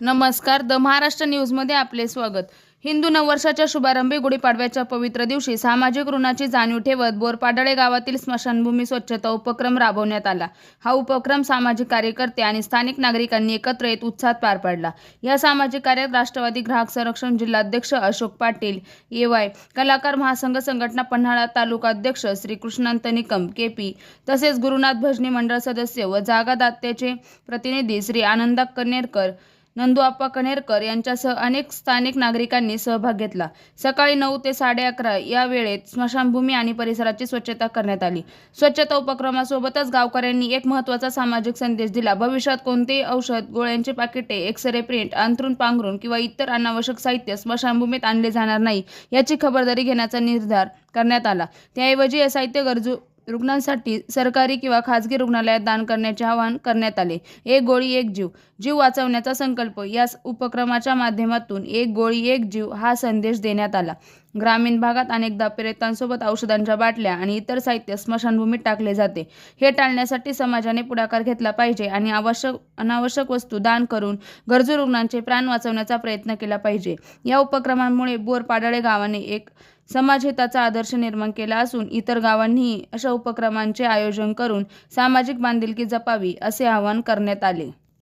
नमस्कार द महाराष्ट्र न्यूजमध्ये आपले स्वागत. हिंदू नववर्षाच्या शुभारंभी गुढीपाडव्याच्या पवित्र दिवशी सामाजिक ऋणाची जाणीव ठेवत बोरपाडळे गावातील स्मशानभूमी स्वच्छता उपक्रम राबवण्यात आला. हा उपक्रम सामाजिक कार्यकर्ते आणि स्थानिक नागरिकांनी एकत्र येत उत्साहात पार पाडला. या सामाजिक कार्यात राष्ट्रवादी ग्राहक संरक्षण जिल्हाध्यक्ष अशोक पाटील एवाय कलाकार महासंघ संघटना पन्हाळा तालुका अध्यक्ष श्री कृष्णांत निकम केपी तसेच गुरुनाथ भजनी मंडळ सदस्य व जागादात्याचे प्रतिनिधी श्री आनंदा कनेरकर नंदूआप्पा कणेरकर यांच्यासह अनेक स्थानिक नागरिकांनी सहभाग घेतला. सकाळी नऊ ते साडे अकरा या वेळेत स्मशानभूमी आणि परिसराची स्वच्छता करण्यात आली. स्वच्छता उपक्रमासोबतच गावकऱ्यांनी एक महत्त्वाचा सामाजिक संदेश दिला. भविष्यात कोणतेही औषध गोळ्यांची पाकिटे एक्सरे प्रिंट अंथरूण पांघरूण किंवा इतर अनावश्यक साहित्य स्मशानभूमीत आणले जाणार नाही याची खबरदारी घेण्याचा निर्धार करण्यात आला. त्याऐवजी हे साहित्य गरजू रुग्णांसाठी सरकारी किंवा खाजगी रुग्णालयात दान करण्याचे आवाहन करण्यात आले. एक गोळी एक जीव. जीव वाचवण्याचा संकल्प. या उपक्रमाच्या माध्यमातून एक गोळी एक जीव हा संदेश देण्यात आला. ग्रामीण भागात अनेकदा प्रेतांसोबत औषधांच्या बाटल्या आणि इतर साहित्य स्मशानभूमीत टाकले जाते. हे टाळण्यासाठी समाजाने पुढाकार घेतला पाहिजे आणि आवश्यक अनावश्यक वस्तू दान करून गरजू रुग्णांचे प्राण वाचवण्याचा प्रयत्न केला पाहिजे. या उपक्रमांमुळे बोरपाडळे गावाने एक समाजहिताचा आदर्श निर्माण केला असून इतर गावांनीही अशा उपक्रमांचे आयोजन करून सामाजिक बांधिलकी जपावी असे आवाहन करण्यात आले.